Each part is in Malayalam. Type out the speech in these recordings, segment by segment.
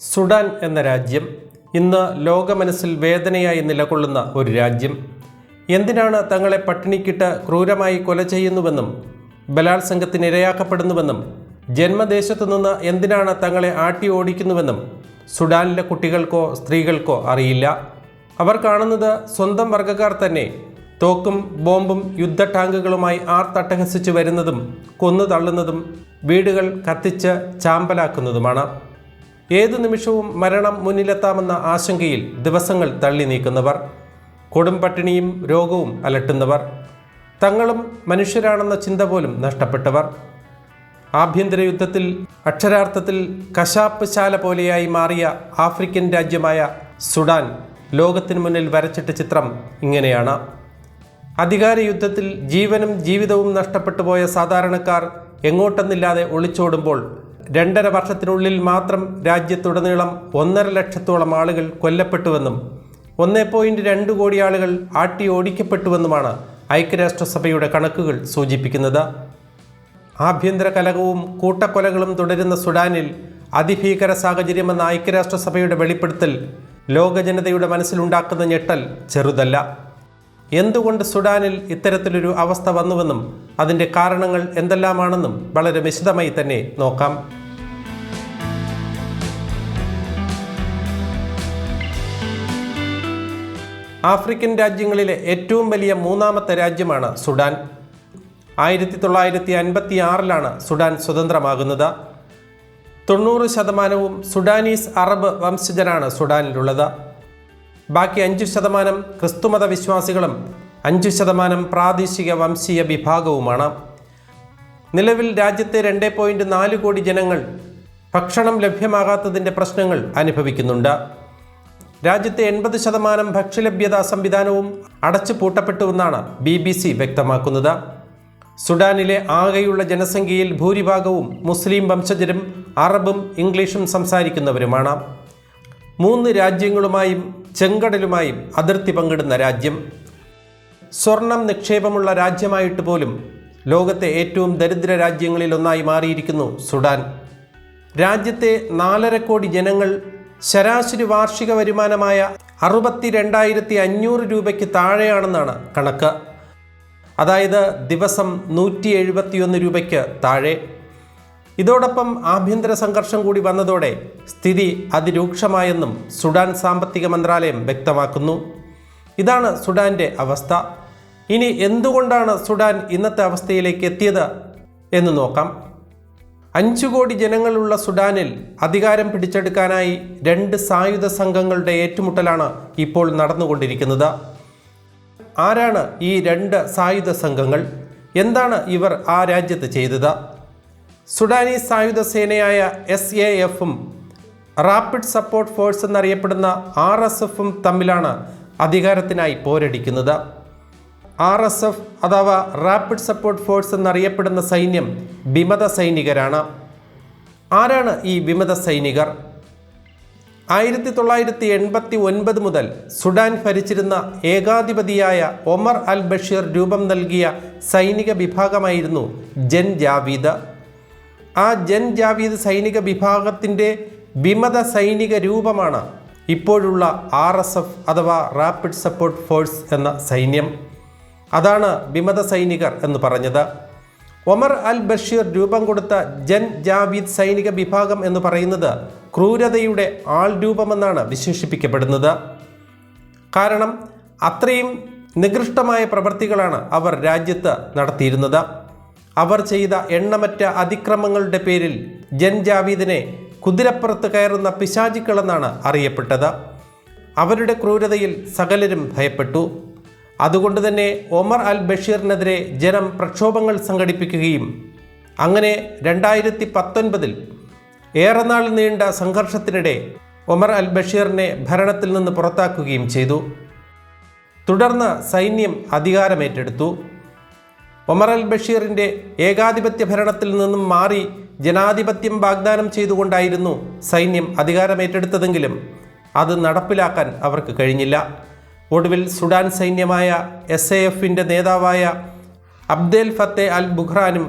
സുഡാൻ എന്ന രാജ്യം ഇന്ന് ലോക മനസ്സിൽ വേദനയായി നിലകൊള്ളുന്ന ഒരു രാജ്യം. എന്തിനാണ് തങ്ങളെ പട്ടിണിക്കിട്ട് ക്രൂരമായി കൊല ചെയ്യുന്നുവെന്നും ബലാത്സംഗത്തിന് ഇരയാക്കപ്പെടുന്നുവെന്നും ജന്മദേശത്തു നിന്ന് എന്തിനാണ് തങ്ങളെ ആട്ടി ഓടിക്കുന്നുവെന്നും സുഡാനിലെ കുട്ടികൾക്കോ സ്ത്രീകൾക്കോ അറിയില്ല. അവർ കാണുന്നത് സ്വന്തം വർഗക്കാർ തന്നെ തോക്കും ബോംബും യുദ്ധ ടാങ്കുകളുമായി ആർത്തട്ടഹസിച്ചു വരുന്നതും കൊന്നു തള്ളുന്നതും വീടുകൾ കത്തിച്ച് ചാമ്പലാക്കുന്നതുമാണ്. ഏതു നിമിഷവും മരണം മുന്നിലെത്താമെന്ന ആശങ്കയിൽ ദിവസങ്ങൾ തള്ളി നീക്കുന്നവർ കൊടും പട്ടിണിയും രോഗവും അലട്ടുന്നവർ തങ്ങളും മനുഷ്യരാണെന്ന ചിന്ത പോലും നഷ്ടപ്പെട്ടവർ. ആഭ്യന്തര യുദ്ധത്തിൽ അക്ഷരാർത്ഥത്തിൽ കശാപ്പ് ശാല പോലെയായി മാറിയ ആഫ്രിക്കൻ രാജ്യമായ സുഡാൻ ലോകത്തിന് മുന്നിൽ വരച്ചിട്ട ചിത്രം ഇങ്ങനെയാണ്. അധികാര യുദ്ധത്തിൽ ജീവനും ജീവിതവും നഷ്ടപ്പെട്ടു പോയ സാധാരണക്കാർ എങ്ങോട്ടെന്നില്ലാതെ ഒളിച്ചോടുമ്പോൾ രണ്ടര വർഷത്തിനുള്ളിൽ മാത്രം രാജ്യത്തുടനീളം ഒന്നര ലക്ഷത്തോളം ആളുകൾ കൊല്ലപ്പെട്ടുവെന്നും ഒന്നേ പോയിന്റ് രണ്ട് കോടി ആളുകൾ ആട്ടി ഓടിക്കപ്പെട്ടുവെന്നുമാണ് ഐക്യരാഷ്ട്രസഭയുടെ കണക്കുകൾ സൂചിപ്പിക്കുന്നത്. ആഭ്യന്തര കലകവും കൂട്ടക്കൊലകളും തുടരുന്ന സുഡാനിൽ അതിഭീകര സാഹചര്യമെന്ന ഐക്യരാഷ്ട്രസഭയുടെ വെളിപ്പെടുത്തൽ ലോകജനതയുടെ മനസ്സിലുണ്ടാക്കുന്ന ഞെട്ടൽ ചെറുതല്ല. എന്തുകൊണ്ട് സുഡാനിൽ ഇത്തരത്തിലൊരു അവസ്ഥ വന്നുവെന്നും അതിന്റെ കാരണങ്ങൾ എന്തെല്ലാമാണെന്നും വളരെ വിശദമായി തന്നെ നോക്കാം. ആഫ്രിക്കൻ രാജ്യങ്ങളിലെ ഏറ്റവും വലിയ മൂന്നാമത്തെ രാജ്യമാണ് സുഡാൻ. ആയിരത്തി തൊള്ളായിരത്തി അൻപത്തി ആറിലാണ് സുഡാൻ സ്വതന്ത്രമാകുന്നത്. തൊണ്ണൂറ് ശതമാനവും സുഡാനീസ് അറബ് വംശജരാണ് സുഡാനിലുള്ളത്. ബാക്കി അഞ്ചു ശതമാനം ക്രിസ്തുമത വിശ്വാസികളും അഞ്ചു ശതമാനം പ്രാദേശിക വംശീയ വിഭാഗവുമാണ്. നിലവിൽ രാജ്യത്തെ രണ്ട് പോയിന്റ് നാല് കോടി ജനങ്ങൾ ഭക്ഷണം ലഭ്യമാകാത്തതിന്റെ പ്രശ്നങ്ങൾ അനുഭവിക്കുന്നുണ്ട്. രാജ്യത്തെ എൺപത് ശതമാനം ഭക്ഷ്യലഭ്യതാ സംവിധാനവും അടച്ചു പൂട്ടപ്പെട്ടുവെന്നാണ് ബി ബി സി വ്യക്തമാക്കുന്നത്. സുഡാനിലെ ആകെയുള്ള ജനസംഖ്യയിൽ ഭൂരിഭാഗവും മുസ്ലിം വംശജരും അറബും ഇംഗ്ലീഷും സംസാരിക്കുന്നവരുമാണ്. മൂന്ന് രാജ്യങ്ങളുമായും ചെങ്കടലുമായും അതിർത്തി പങ്കിടുന്ന രാജ്യം. സ്വർണം നിക്ഷേപമുള്ള രാജ്യമായിട്ട് പോലും ലോകത്തെ ഏറ്റവും ദരിദ്ര രാജ്യങ്ങളിൽ ഒന്നായി മാറിയിരിക്കുന്നു സുഡാൻ. രാജ്യത്തെ നാലര കോടി ജനങ്ങൾ ശരാശരി വാർഷിക വരുമാനമായ അറുപത്തി രണ്ടായിരത്തി അഞ്ഞൂറ് രൂപയ്ക്ക് താഴെയാണെന്നാണ് കണക്ക്. അതായത് ദിവസം നൂറ്റി എഴുപത്തിയൊന്ന് രൂപയ്ക്ക് താഴെ. ഇതോടൊപ്പം ആഭ്യന്തര സംഘർഷം കൂടി വന്നതോടെ സ്ഥിതി അതിരൂക്ഷമായെന്നും സുഡാൻ സാമ്പത്തിക മന്ത്രാലയം വ്യക്തമാക്കുന്നു. ഇതാണ് സുഡാന്റെ അവസ്ഥ. ഇനി എന്തുകൊണ്ടാണ് സുഡാൻ ഇന്നത്തെ അവസ്ഥയിലേക്ക് എത്തിയത് എന്ന് നോക്കാം. അഞ്ചു കോടി ജനങ്ങളുള്ള സുഡാനിൽ അധികാരം പിടിച്ചെടുക്കാനായി രണ്ട് സായുധ സംഘങ്ങളുടെ ഏറ്റുമുട്ടലാണ് ഇപ്പോൾ നടന്നുകൊണ്ടിരിക്കുന്നത്. ആരാണ് ഈ രണ്ട് സായുധ സംഘങ്ങൾ? എന്താണ് ഇവർ ആ രാജ്യത്ത് ചെയ്തത്? സുഡാനീസ് സായുധ സേനയായ എസ് എ എഫും റാപ്പിഡ് സപ്പോർട്ട് ഫോഴ്സ് എന്നറിയപ്പെടുന്ന ആർ എസ് എഫും തമ്മിലാണ് അധികാരത്തിനായി പോരടിക്കുന്നത്. ആർ എസ് എഫ് അഥവാ റാപ്പിഡ് സപ്പോർട്ട് ഫോഴ്സ് എന്നറിയപ്പെടുന്ന സൈന്യം വിമത സൈനികരാണ്. ആരാണ് ഈ വിമത സൈനികർ? ആയിരത്തി തൊള്ളായിരത്തി എൺപത്തി ഒൻപത് മുതൽ സുഡാൻ ഭരിച്ചിരുന്ന ഏകാധിപതിയായ ഒമർ അൽ ബഷീർ രൂപം നൽകിയ സൈനിക വിഭാഗമായിരുന്നു ജൻ ജാവീദ്. ആ ജൻ ജാവീദ് സൈനിക വിഭാഗത്തിന്റെ വിമത സൈനിക രൂപമാണ് ഇപ്പോഴുള്ള ആർ അഥവാ റാപ്പിഡ് സപ്പോർട്ട് ഫോഴ്സ് എന്ന സൈന്യം. അതാണ് വിമത സൈനികർ എന്ന് പറഞ്ഞത്. ഒമർ അൽ ബഷീർ രൂപം കൊടുത്ത ജൻ ജാവീദ് സൈനിക വിഭാഗം എന്ന് പറയുന്നത് ക്രൂരതയുടെ ആൾ രൂപമെന്നാണ് വിശേഷിപ്പിക്കപ്പെടുന്നത്. കാരണം അത്രയും നികൃഷ്ടമായ പ്രവൃത്തികളാണ് അവർ രാജ്യത്ത് നടത്തിയിരുന്നത്. അവർ ചെയ്ത എണ്ണമറ്റ അതിക്രമങ്ങളുടെ പേരിൽ ജൻ ജാവീദിനെ കുതിരപ്പുറത്ത് കയറുന്ന പിശാചിക്കളെന്നാണ് അറിയപ്പെട്ടത്. അവരുടെ ക്രൂരതയിൽ സകലരും ഭയപ്പെട്ടു. അതുകൊണ്ട് തന്നെ ഒമർ അൽ ബഷീറിനെതിരെ ജനം പ്രക്ഷോഭങ്ങൾ സംഘടിപ്പിക്കുകയും അങ്ങനെ രണ്ടായിരത്തി പത്തൊൻപതിൽ ഏറെ നാൾ നീണ്ട സംഘർഷത്തിനിടെ ഒമർ അൽ ബഷീറിനെ ഭരണത്തിൽ നിന്ന് പുറത്താക്കുകയും ചെയ്തു. തുടർന്ന് സൈന്യം അധികാരമേറ്റെടുത്തു. ഒമർ അൽ ബഷീറിന്റെ ഏകാധിപത്യ ഭരണത്തിൽ നിന്നും മാറി ജനാധിപത്യം വാഗ്ദാനം ചെയ്തുകൊണ്ടായിരുന്നു സൈന്യം അധികാരമേറ്റെടുത്തതെങ്കിലും അത് നടപ്പിലാക്കാൻ അവർക്ക് കഴിഞ്ഞില്ല. ഒടുവിൽ സുഡാൻ സൈന്യമായ എസ് എ എഫിന്റെ നേതാവായ അബ്ദേൽ ഫത്തെ അൽ ബുഖ്റാനും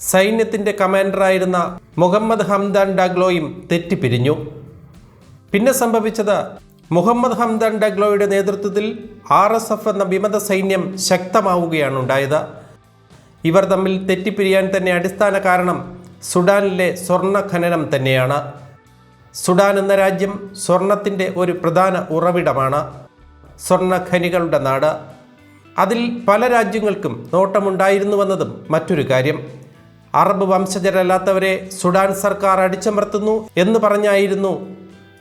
സൈന്യത്തിന്റെ കമാൻഡറായിരുന്ന മുഹമ്മദ് ഹംദാൻ ഡഗ്ലോയും തെറ്റിപ്പിരിഞ്ഞു. പിന്നെ സംഭവിച്ചത് മുഹമ്മദ് ഹംദാൻ ഡഗ്ലോയുടെ നേതൃത്വത്തിൽ ആർ എസ് എഫ് എന്ന വിമത സൈന്യം ശക്തമാവുകയാണ് ഉണ്ടായത് ഇവർ തമ്മിൽ തെറ്റിപ്പിരിയാൻ തന്നെ അടിസ്ഥാന കാരണം സുഡാനിലെ സ്വർണ ഖനനം തന്നെയാണ്. സുഡാൻ എന്ന രാജ്യം സ്വർണത്തിന്റെ ഒരു പ്രധാന ഉറവിടമാണ്. സ്വർണ ഖനികളുടെ നാട്. അതിൽ പല രാജ്യങ്ങൾക്കും നോട്ടമുണ്ടായിരുന്നുവെന്നതും മറ്റൊരു കാര്യം. അറബ് വംശജരല്ലാത്തവരെ സുഡാൻ സർക്കാർ അടിച്ചമർത്തുന്നു എന്ന് പറഞ്ഞായിരുന്നു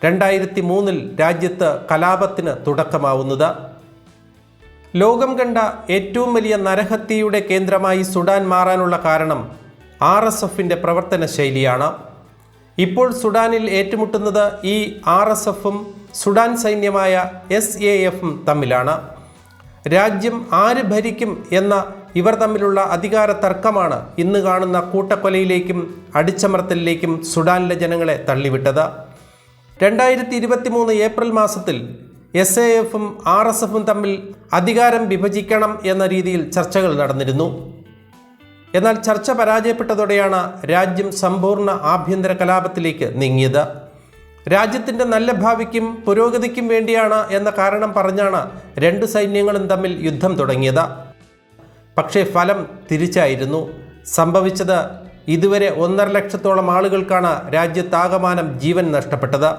രണ്ടായിരത്തി മൂന്നിൽ രാജ്യത്ത് കലാപത്തിന് തുടക്കമാവുന്നത്. ലോകം കണ്ട ഏറ്റവും വലിയ നരഹത്യയുടെ കേന്ദ്രമായി സുഡാൻ മാറാനുള്ള കാരണം ആർ എസ് എഫിന്റെ പ്രവർത്തന ശൈലിയാണ് ഇപ്പോൾ സുഡാനിൽ ഏറ്റുമുട്ടുന്നത് ഈ ആർ എസ് എഫും സുഡാൻ സൈന്യമായ എസ് എ എഫും തമ്മിലാണ്. രാജ്യം ആര് ഭരിക്കും എന്ന ഇവർ തമ്മിലുള്ള അധികാര തർക്കമാണ് ഇന്ന് കാണുന്ന കൂട്ടക്കൊലയിലേക്കും അടിച്ചമർത്തലിലേക്കും സുഡാനിലെ ജനങ്ങളെ തള്ളിവിട്ടത്. രണ്ടായിരത്തി ഇരുപത്തി മൂന്ന് ഏപ്രിൽ മാസത്തിൽ എസ് എ എഫും ആർ എസ് എഫും തമ്മിൽ അധികാരം വിഭജിക്കണം എന്ന രീതിയിൽ ചർച്ചകൾ നടന്നിരുന്നു. എന്നാൽ ചർച്ച പരാജയപ്പെട്ടതോടെയാണ് രാജ്യം സമ്പൂർണ ആഭ്യന്തര കലാപത്തിലേക്ക് നീങ്ങിയത്. രാജ്യത്തിന്റെ നല്ല ഭാവിക്കും പുരോഗതിക്കും വേണ്ടിയാണ് എന്ന കാരണം പറഞ്ഞാണ് രണ്ട് സൈന്യങ്ങളും തമ്മിൽ യുദ്ധം തുടങ്ങിയത്. പക്ഷേ ഫലം തിരിച്ചായിരുന്നു. സംഭവിച്ചത് ഇതുവരെ ഒന്നര ലക്ഷത്തോളം ആളുകൾക്കാണ് രാജ്യത്താകമാനം ജീവൻ നഷ്ടപ്പെട്ടത്.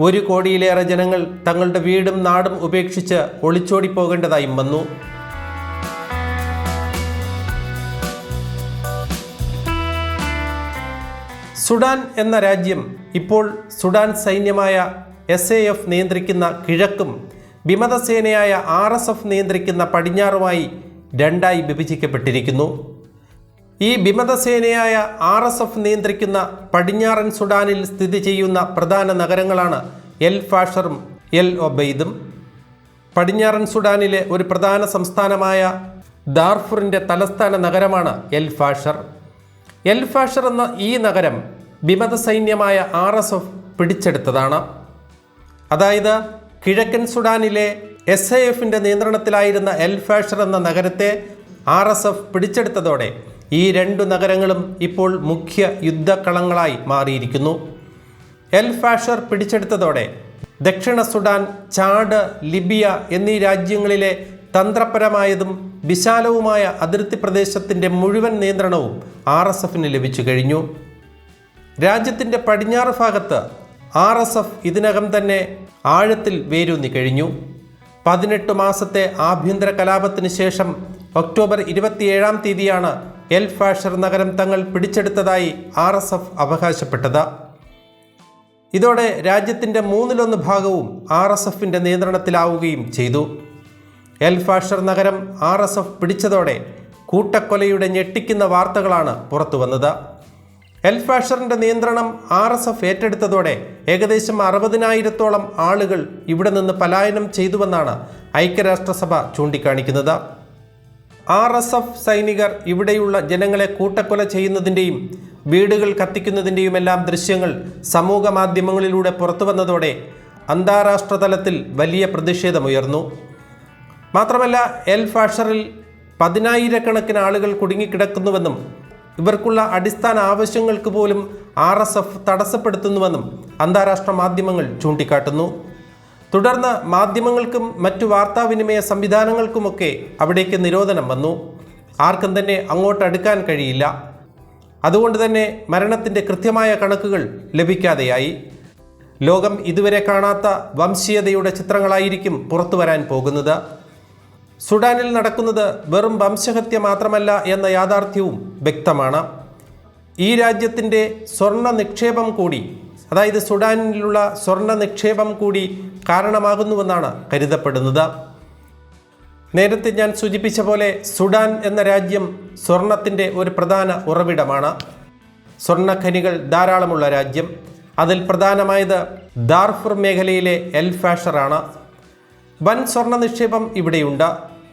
ഒരു കോടിയിലേറെ ജനങ്ങൾ തങ്ങളുടെ വീടും നാടും ഉപേക്ഷിച്ച് ഒളിച്ചോടി പോകേണ്ടതായും വന്നു. സുഡാൻ എന്ന രാജ്യം ഇപ്പോൾ സുഡാൻ സൈന്യമായ എസ് എ എഫ് നിയന്ത്രിക്കുന്ന കിഴക്കും വിമതസേനയായ ആർ എസ് എഫ് നിയന്ത്രിക്കുന്ന പടിഞ്ഞാറുമായി രണ്ടായി വിഭജിക്കപ്പെട്ടിരിക്കുന്നു. ഈ വിമതസേനയായ ആർ എസ് എഫ് നിയന്ത്രിക്കുന്ന പടിഞ്ഞാറൻ സുഡാനിൽ സ്ഥിതി ചെയ്യുന്ന പ്രധാന നഗരങ്ങളാണ് എൽ ഫാഷറും എൽ ഒബൈദും. പടിഞ്ഞാറൻ സുഡാനിലെ ഒരു പ്രധാന സംസ്ഥാനമായ ദാർഫുറിന്റെ തലസ്ഥാന നഗരമാണ് എൽ ഫാഷർ. എൽ ഫാഷർ എന്ന ഈ നഗരം വിമത സൈന്യമായ ആർ എസ് എഫ് പിടിച്ചെടുത്തതാണ്. അതായത് കിഴക്കൻ സുഡാനിലെ എസ് ഐ എഫിന്റെ നിയന്ത്രണത്തിലായിരുന്ന എൽ ഫാഷർ എന്ന നഗരത്തെ ആർ എസ് എഫ് പിടിച്ചെടുത്തതോടെ ഈ രണ്ടു നഗരങ്ങളും ഇപ്പോൾ മുഖ്യ യുദ്ധക്കളങ്ങളായി മാറിയിരിക്കുന്നു. എൽ ഫാഷർ പിടിച്ചെടുത്തതോടെ ദക്ഷിണ സുഡാൻ ചാഡ് ലിബിയ എന്നീ രാജ്യങ്ങളിലെ തന്ത്രപരമായതും വിശാലവുമായ അതിർത്തി പ്രദേശത്തിന്റെ മുഴുവൻ നിയന്ത്രണവും ആർ ലഭിച്ചു കഴിഞ്ഞു. രാജ്യത്തിന്റെ പടിഞ്ഞാറ് ഭാഗത്ത് ആർ എസ് എഫ് ഇതിനകം തന്നെ ആഴത്തിൽ വേരൂന്നി കഴിഞ്ഞു. പതിനെട്ട് മാസത്തെ ആഭ്യന്തര കലാപത്തിന് ശേഷം ഒക്ടോബർ ഇരുപത്തിയേഴാം തീയതിയാണ് എൽ ഫാഷർ നഗരം തങ്ങൾ പിടിച്ചെടുത്തതായി ആർ എസ് എഫ് അവകാശപ്പെട്ടത്. ഇതോടെ രാജ്യത്തിന്റെ മൂന്നിലൊന്ന് ഭാഗവും ആർ എസ് എഫിന്റെ നിയന്ത്രണത്തിലാവുകയും ചെയ്തു. എൽ ഫാഷർ നഗരം ആർ എസ് എഫ് പിടിച്ചതോടെ കൂട്ടക്കൊലയുടെ ഞെട്ടിക്കുന്ന വാർത്തകളാണ് പുറത്തു വന്നത് എൽ ഫാഷറിന്റെ നിയന്ത്രണം ആർ എസ് എഫ് ഏറ്റെടുത്തതോടെ ഏകദേശം അറുപതിനായിരത്തോളം ആളുകൾ ഇവിടെ നിന്ന് പലായനം ചെയ്തുവെന്നാണ് ഐക്യരാഷ്ട്രസഭ ചൂണ്ടിക്കാണിക്കുന്നത്. ആർ എസ് എഫ് സൈനികർ ഇവിടെയുള്ള ജനങ്ങളെ കൂട്ടക്കൊല ചെയ്യുന്നതിന്റെയും വീടുകൾ കത്തിക്കുന്നതിന്റെയുമെല്ലാം ദൃശ്യങ്ങൾ സമൂഹ മാധ്യമങ്ങളിലൂടെ പുറത്തു വന്നതോടെ അന്താരാഷ്ട്ര തലത്തിൽ വലിയ പ്രതിഷേധമുയർന്നു. മാത്രമല്ല എൽ ഫാഷറിൽ പതിനായിരക്കണക്കിന് ആളുകൾ കുടുങ്ങിക്കിടക്കുന്നുവെന്നും ഇവർക്കുള്ള അടിസ്ഥാന ആവശ്യങ്ങൾക്ക് പോലും ആർ എസ് എഫ് തടസ്സപ്പെടുത്തുന്നുവെന്നും അന്താരാഷ്ട്ര മാധ്യമങ്ങൾ ചൂണ്ടിക്കാട്ടുന്നു. തുടർന്ന് മാധ്യമങ്ങൾക്കും മറ്റു വാർത്താവിനിമയ സംവിധാനങ്ങൾക്കുമൊക്കെ അവിടേക്ക് നിരോധനം വന്നു. ആർക്കും തന്നെ അങ്ങോട്ട് അടുക്കാൻ കഴിയില്ല. അതുകൊണ്ട് തന്നെ മരണത്തിന്റെ കൃത്യമായ കണക്കുകൾ ലഭിക്കാതെയായി. ലോകം ഇതുവരെ കാണാത്ത വംശീയതയുടെ ചിത്രങ്ങളായിരിക്കും പുറത്തു വരാൻ പോകുന്നത്. സുഡാനിൽ നടക്കുന്നത് വെറും വംശഹത്യ മാത്രമല്ല എന്ന യാഥാർത്ഥ്യവും വ്യക്തമാണ്. ഈ രാജ്യത്തിന്റെ സ്വർണ നിക്ഷേപം കൂടി അതായത് സുഡാനിലുള്ള സ്വർണ നിക്ഷേപം കൂടി കാരണമാകുന്നുവെന്നാണ് കരുതപ്പെടുന്നത്. നേരത്തെ ഞാൻ സൂചിപ്പിച്ച പോലെ സുഡാൻ എന്ന രാജ്യം സ്വർണത്തിന്റെ ഒരു പ്രധാന ഉറവിടമാണ്. സ്വർണഖനികൾ ധാരാളമുള്ള രാജ്യം. അതിൽ പ്രധാനമായത് ദാർഫുർ മേഖലയിലെ എൽ ഫാഷറാണ് വൻ സ്വർണ നിക്ഷേപം ഇവിടെയുണ്ട്.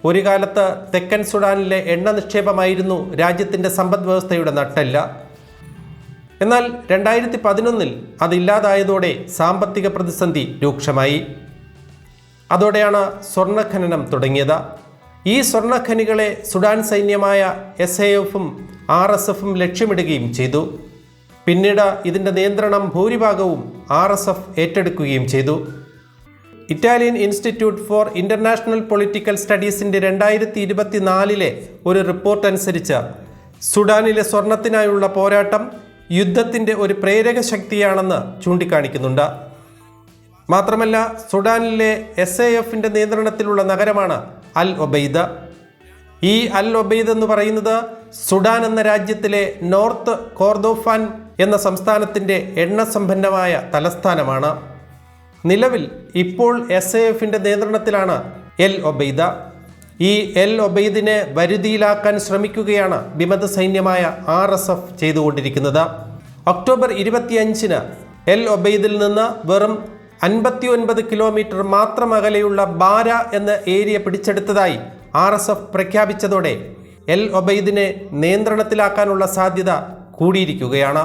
ഒരു കാലത്ത് തെക്കൻ സുഡാനിലെ എണ്ണ നിക്ഷേപമായിരുന്നു രാജ്യത്തിന്റെ സമ്പദ് വ്യവസ്ഥയുടെ നട്ടെല്ല. എന്നാൽ രണ്ടായിരത്തി പതിനൊന്നിൽ അതില്ലാതായതോടെ സാമ്പത്തിക പ്രതിസന്ധി രൂക്ഷമായി. അതോടെയാണ് സ്വർണഖനനം തുടങ്ങിയത്. ഈ സ്വർണഖനികളെ സുഡാൻ സൈന്യമായ എസ് എ എഫും ആർ എസ് എഫും ലക്ഷ്യമിടുകയും ചെയ്തു. പിന്നീട് ഇതിന്റെ നിയന്ത്രണം ഭൂരിഭാഗവും ആർ എസ് എഫ് ഏറ്റെടുക്കുകയും ചെയ്തു. Italian institute for international political സ്റ്റഡീസിന്റെ രണ്ടായിരത്തി ഇരുപത്തിനാലിലെ ഒരു റിപ്പോർട്ട് അനുസരിച്ച് സുഡാനിലെ സ്വർണത്തിനായുള്ള പോരാട്ടം യുദ്ധത്തിന്റെ ഒരു പ്രേരക ശക്തിയാണെന്ന് ചൂണ്ടിക്കാണിക്കുന്നുണ്ട്. മാത്രമല്ല സുഡാനിലെ എസ് എ എഫിന്റെ നിയന്ത്രണത്തിലുള്ള നഗരമാണ് അൽ ഒബൈദ. ഈ അൽ ഒബൈദ് എന്ന് പറയുന്നത് സുഡാൻ എന്ന രാജ്യത്തിലെ നോർത്ത് കോർദോഫാൻ എന്ന സംസ്ഥാനത്തിന്റെ എണ്ണസമ്പന്നമായ തലസ്ഥാനമാണ്. നിലവിൽ ഇപ്പോൾ എസ് എ എഫിന്റെ നിയന്ത്രണത്തിലാണ് എൽ ഒബൈദ. ഈ എൽ ഒബൈദിനെ വരുതിയിലാക്കാൻ ശ്രമിക്കുകയാണ് വിമത സൈന്യമായ ആർ എസ് എഫ് ചെയ്തുകൊണ്ടിരിക്കുന്നത്. ഒക്ടോബർ ഇരുപത്തിയഞ്ചിന് എൽ ഒബൈദിൽ നിന്ന് വെറും അൻപത്തി ഒൻപത് കിലോമീറ്റർ മാത്രം അകലെയുള്ള ബാര എന്ന ഏരിയ പിടിച്ചെടുത്തതായി ആർ എസ് എഫ് പ്രഖ്യാപിച്ചതോടെ എൽ ഒബൈദിനെ നിയന്ത്രണത്തിലാക്കാനുള്ള സാധ്യത കൂടിയിരിക്കുകയാണ്.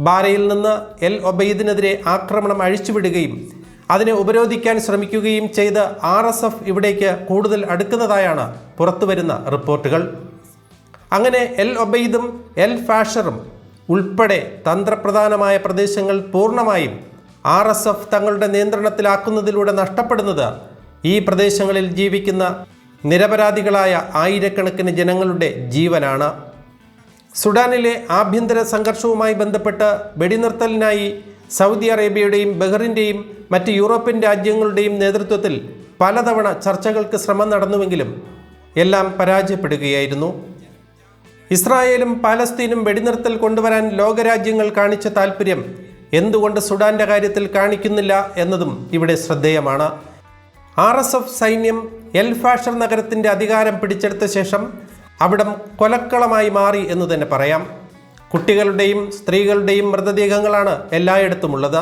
ബാരയിൽ നിന്ന് എൽ ഒബൈദിനെതിരെ ആക്രമണം അഴിച്ചുവിടുകയും അതിനെ ഉപരോധിക്കാൻ ശ്രമിക്കുകയും ചെയ്ത് ആർ എസ് എഫ് ഇവിടേക്ക് കൂടുതൽ അടുക്കുന്നതായാണ് പുറത്തുവരുന്ന റിപ്പോർട്ടുകൾ. അങ്ങനെ എൽ ഒബൈദും എൽ ഫാഷറും ഉൾപ്പെടെ തന്ത്രപ്രധാനമായ പ്രദേശങ്ങൾ പൂർണമായും ആർ എസ് എഫ് തങ്ങളുടെ നിയന്ത്രണത്തിലാക്കുന്നതിലൂടെ നഷ്ടപ്പെടുന്നത് ഈ പ്രദേശങ്ങളിൽ ജീവിക്കുന്ന നിരപരാധികളായ ആയിരക്കണക്കിന് ജനങ്ങളുടെ ജീവനാണ്. സുഡാനിലെ ആഭ്യന്തര സംഘർഷവുമായി ബന്ധപ്പെട്ട് വെടിനിർത്തലിനായി സൗദി അറേബ്യയുടെയും ബഹ്റിന്റെയും മറ്റ് യൂറോപ്യൻ രാജ്യങ്ങളുടെയും നേതൃത്വത്തിൽ പലതവണ ചർച്ചകൾക്ക് ശ്രമം നടന്നുവെങ്കിലും എല്ലാം പരാജയപ്പെടുകയായിരുന്നു. ഇസ്രായേലും പാലസ്തീനും വെടിനിർത്തൽ കൊണ്ടുവരാൻ ലോകരാജ്യങ്ങൾ കാണിച്ച താൽപ്പര്യം എന്തുകൊണ്ട് സുഡാന്റെ കാര്യത്തിൽ കാണിക്കുന്നില്ല എന്നതും ഇവിടെ ശ്രദ്ധേയമാണ്. ആർ എസ് എഫ് സൈന്യം എൽ ഫാഷർ നഗരത്തിന്റെ അധികാരം പിടിച്ചെടുത്ത ശേഷം അവിടം കൊലക്കളമായി മാറി എന്ന് തന്നെ പറയാം. കുട്ടികളുടെയും സ്ത്രീകളുടെയും മൃതദേഹങ്ങളാണ് എല്ലായിടത്തുമുള്ളത്.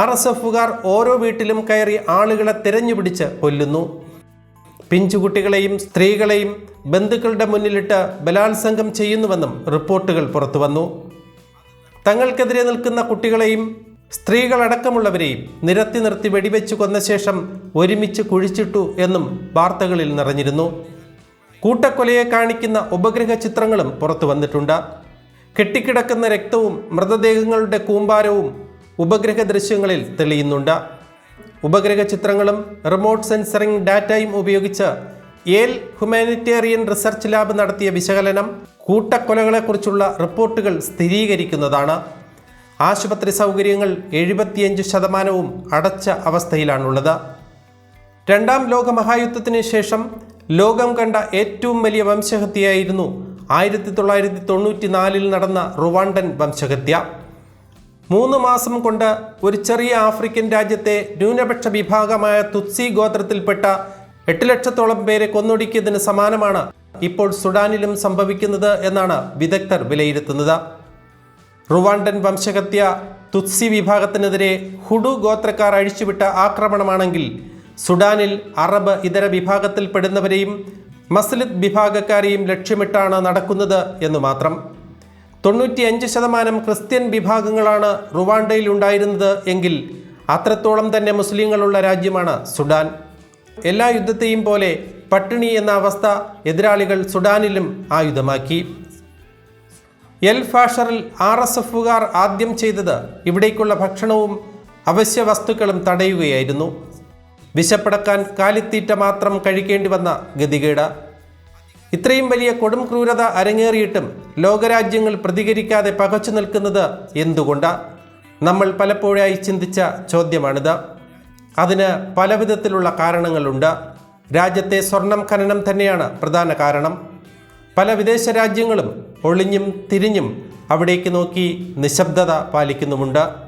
ആർ എസ് എഫുകാർ ഓരോ വീട്ടിലും കയറി ആളുകളെ തിരഞ്ഞുപിടിച്ച് കൊല്ലുന്നു. പിഞ്ചുകുട്ടികളെയും സ്ത്രീകളെയും ബന്ധുക്കളുടെ മുന്നിലിട്ട് ബലാത്സംഗം ചെയ്യുന്നുവെന്നും റിപ്പോർട്ടുകൾ പുറത്തു വന്നു തങ്ങൾക്കെതിരെ നിൽക്കുന്ന കുട്ടികളെയും സ്ത്രീകളടക്കമുള്ളവരെയും നിരത്തി നിർത്തി വെടിവെച്ചു കൊന്ന ശേഷം ഒരുമിച്ച് കുഴിച്ചിട്ടു എന്നും വാർത്തകളിൽ നിറഞ്ഞിരുന്നു. കൂട്ടക്കൊലയെ കാണിക്കുന്ന ഉപഗ്രഹ ചിത്രങ്ങളും പുറത്തു വന്നിട്ടുണ്ട് കെട്ടിക്കിടക്കുന്ന രക്തവും മൃതദേഹങ്ങളുടെ കൂമ്പാരവും ഉപഗ്രഹ ദൃശ്യങ്ങളിൽ തെളിയുന്നുണ്ട്. ഉപഗ്രഹ ചിത്രങ്ങളും റിമോട്ട് സെൻസറിംഗ് ഡാറ്റയും ഉപയോഗിച്ച് ഏൽ ഹ്യൂമാനിറ്റേറിയൻ റിസർച്ച് ലാബ് നടത്തിയ വിശകലനം കൂട്ടക്കൊലകളെക്കുറിച്ചുള്ള റിപ്പോർട്ടുകൾ സ്ഥിരീകരിക്കുന്നതാണ്. ആശുപത്രി സൗകര്യങ്ങൾ എഴുപത്തിയഞ്ച് ശതമാനവും അടച്ച അവസ്ഥയിലാണുള്ളത്. രണ്ടാം ലോക മഹായുദ്ധത്തിന് ശേഷം ലോകം കണ്ട ഏറ്റവും വലിയ വംശഹത്യയായിരുന്നു ആയിരത്തി തൊള്ളായിരത്തി തൊണ്ണൂറ്റി നാലിൽ നടന്ന റുവാണ്ടൻ വംശഹത്യ. മൂന്ന് മാസം കൊണ്ട് ഒരു ചെറിയ ആഫ്രിക്കൻ രാജ്യത്തെ ന്യൂനപക്ഷ വിഭാഗമായ തുത്സി ഗോത്രത്തിൽപ്പെട്ട എട്ട് ലക്ഷത്തോളം പേരെ കൊന്നൊടുക്കിയതിന് സമാനമാണ് ഇപ്പോൾ സുഡാനിലും സംഭവിക്കുന്നത് എന്നാണ് വിദഗ്ധർ വിലയിരുത്തുന്നത്. റുവാണ്ടൻ വംശഹത്യ തുത്സി വിഭാഗത്തിനെതിരെ ഹുഡു ഗോത്രക്കാർ അഴിച്ചുവിട്ട ആക്രമണമാണെങ്കിൽ സുഡാനിൽ അറബ് ഇതര വിഭാഗത്തിൽപ്പെടുന്നവരെയും മസ്ലിദ് വിഭാഗക്കാരെയും ലക്ഷ്യമിട്ടാണ് നടക്കുന്നത് എന്ന് മാത്രം. തൊണ്ണൂറ്റിയഞ്ച് ശതമാനം ക്രിസ്ത്യൻ വിഭാഗങ്ങളാണ് റുവാണ്ടയിൽ ഉണ്ടായിരുന്നത് എങ്കിൽ അത്രത്തോളം തന്നെ മുസ്ലിങ്ങളുള്ള രാജ്യമാണ് സുഡാൻ. എല്ലാ യുദ്ധത്തെയും പോലെ പട്ടിണി എന്ന അവസ്ഥ എതിരാളികൾ സുഡാനിലും ആയുധമാക്കി. എൽ ഫാഷറിൽ ആർ എസ് എഫുകാർ ആദ്യം ചെയ്തത് ഇവിടേക്കുള്ള ഭക്ഷണവും അവശ്യ വസ്തുക്കളും തടയുകയായിരുന്നു. വിശപ്പടക്കാൻ കാലിത്തീറ്റ മാത്രം കഴിക്കേണ്ടി വന്ന ഗതികേട്. ഇത്രയും വലിയ കൊടും ക്രൂരത അരങ്ങേറിയിട്ടും ലോകരാജ്യങ്ങൾ പ്രതികരിക്കാതെ പകച്ചു നിൽക്കുന്നത് എന്തുകൊണ്ട്? നമ്മൾ പലപ്പോഴായി ചിന്തിച്ച ചോദ്യമാണിത്. അതിന് പലവിധത്തിലുള്ള കാരണങ്ങളുണ്ട്. രാജ്യത്തെ സ്വർണം ഖനനം തന്നെയാണ് പ്രധാന കാരണം. പല വിദേശ രാജ്യങ്ങളും ഒളിഞ്ഞും തിരിഞ്ഞും അവിടേക്ക് നോക്കി നിശബ്ദത പാലിക്കുന്നുമുണ്ട്.